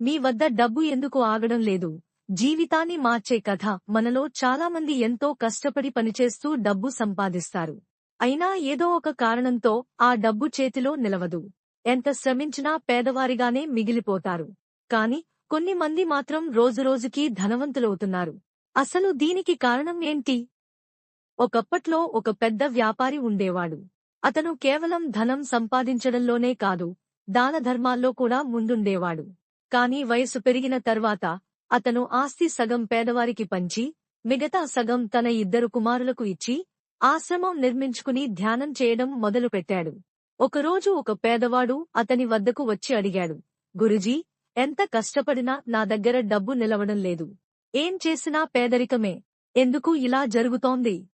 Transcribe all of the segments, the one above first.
మీ వద్ద డబ్బు ఎందుకు ఆగడం లేదు? జీవితాన్ని మార్చే కథ మనలో చాలామంది ఎంతో కష్టపడి పనిచేస్తూ డబ్బు సంపాదిస్తారు. అయినా ఏదో ఒక కారణంతో ఆ డబ్బు చేతిలో నిలవదు. ఎంత శ్రమించినా పేదవారిగానే మిగిలిపోతారు. కాని కొన్ని మంది మాత్రం రోజురోజుకీ ధనవంతులవుతున్నారు. అసలు దీనికి కారణం ఏంటి? ఒకప్పట్లో ఒక పెద్ద వ్యాపారి ఉండేవాడు. అతను కేవలం ధనం సంపాదించడంలోనే కాదు దానధర్మాల్లో కూడా ముందుండేవాడు. కాని వయసు పెరిగిన తర్వాత అతను ఆస్తి సగం పేదవారికి పంచి మిగతా సగం తన ఇద్దరు కుమారులకు ఇచ్చి ఆశ్రమం నిర్మించుకుని ధ్యానం చేయడం మొదలుపెట్టాడు. ఒకరోజు ఒక పేదవాడు అతని వద్దకు వచ్చి అడిగాడు గురుజీ ఎంత కష్టపడినా నా దగ్గర డబ్బు నిలవడం లేదు. ఏం చేసినా పేదరికమే. ఎందుకు ఇలా జరుగుతోంది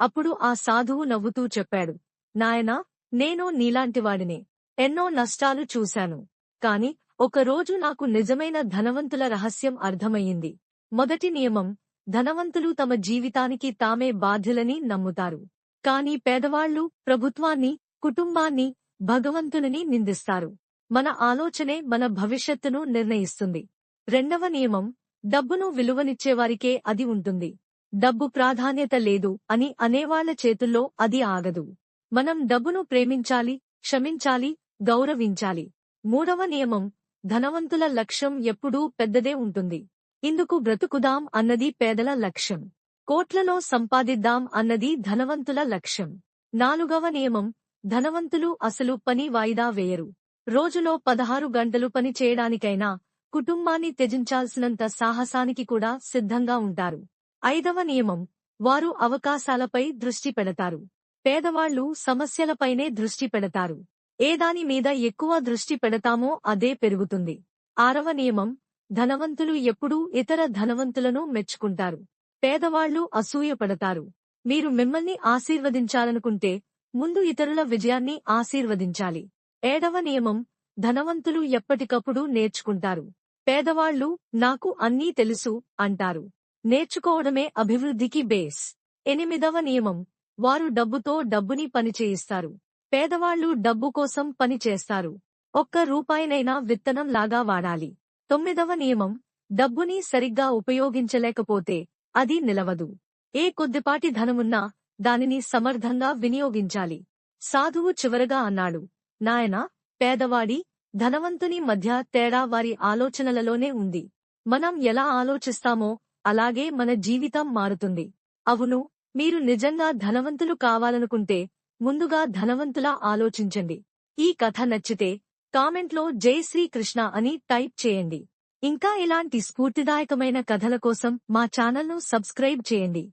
అప్పుడు ఆ సాధువు నవ్వుతూ చెప్పాడు నాయనా నేను నీలాంటివాడినే ఎన్నో నష్టాలు చూశాను. కాని ఒకరోజు నాకు నిజమైన ధనవంతుల రహస్యం అర్థమయ్యింది. మొదటి నియమం ధనవంతులు తమ జీవితానికి తామే బాధ్యులని నమ్ముతారు. కాని పేదవాళ్ళు ప్రభుత్వాన్ని కుటుంబాన్ని భగవంతుని నిందిస్తారు. మన ఆలోచనే మన భవిష్యత్తును నిర్ణయిస్తుంది. రెండవ నియమం డబ్బును విలువనిచ్చేవారికే అది ఉంటుంది. డబ్బు ప్రాధాన్యత లేదు అని అనేవాళ్ళ చేతుల్లో అది ఆగదు. మనం డబ్బును ప్రేమించాలి క్షమించాలి గౌరవించాలి. మూడవ నియమం ధనవంతుల లక్ష్యం ఎప్పుడూ పెద్దదే ఉంటుంది. ఇందుకు బ్రతుకుదాం అన్నది పేదల లక్ష్యం. కోట్లలో సంపాదిద్దాం అన్నది ధనవంతుల లక్ష్యం. నాలుగవ నియమం ధనవంతులు అసలు పని వాయిదా వేయరు. రోజులో పదహారు గంటలు పని చేయడానికైనా కుటుంబాన్ని త్యజించాల్సినంత సాహసానికి కూడా సిద్ధంగా ఉంటారు. ఐదవ నియమం వారు అవకాశాలపై దృష్టి పెడతారు. పేదవాళ్ళు సమస్యలపైనే దృష్టి పెడతారు. ఏదాని మీద ఎక్కువ దృష్టి పెడతామో అదే పెరుగుతుంది. ఆరవ నియమం ధనవంతులు ఎప్పుడూ ఇతర ధనవంతులను మెచ్చుకుంటారు. పేదవాళ్ళు అసూయపడతారు. మీరు మిమ్మల్ని ఆశీర్వదించాలనుకుంటే ముందు ఇతరుల విజయాన్ని ఆశీర్వదించాలి. ఏడవ నియమం ధనవంతులు ఎప్పటికప్పుడు నేర్చుకుంటారు. పేదవాళ్ళు నాకు అన్నీ తెలుసు అంటారు. నేర్చుకోవడమే అభివృద్ధికి బేస్. ఎనిమిదవ నియమం వారు డబ్బుతో డబ్బుని పనిచేయిస్తారు. పేదవాళ్ళు డబ్బు కోసం పని చేస్తారు. ఒక్క రూపాయినైనా విత్తనం లాగా వాడాలి. తొమ్మిదవ నియమం డబ్బుని సరిగ్గా ఉపయోగించలేకపోతే అది నిలవదు. ఏ కొద్దిపాటి ధనమున్నా దానిని సమర్థంగా వినియోగించాలి. సాధువు చివరగా అన్నాడు నాయనా పేదవాడి ధనవంతుని మధ్య తేడా వారి ఆలోచనలలోనే ఉంది. మనం ఎలా ఆలోచిస్తామో అలాగే మన జీవితం మారుతుంది. అవును మీరు నిజంగా ధనవంతులు కావాలనుకుంటే ముందుగా ధనవంతులా ఆలోచించండి. ఈ కథ నచ్చితే కామెంట్లో జై శ్రీకృష్ణ అని టైప్ చేయండి. ఇంకా ఇలాంటి స్ఫూర్తిదాయకమైన కథల కోసం మా ఛానల్ను సబ్స్క్రైబ్ చేయండి.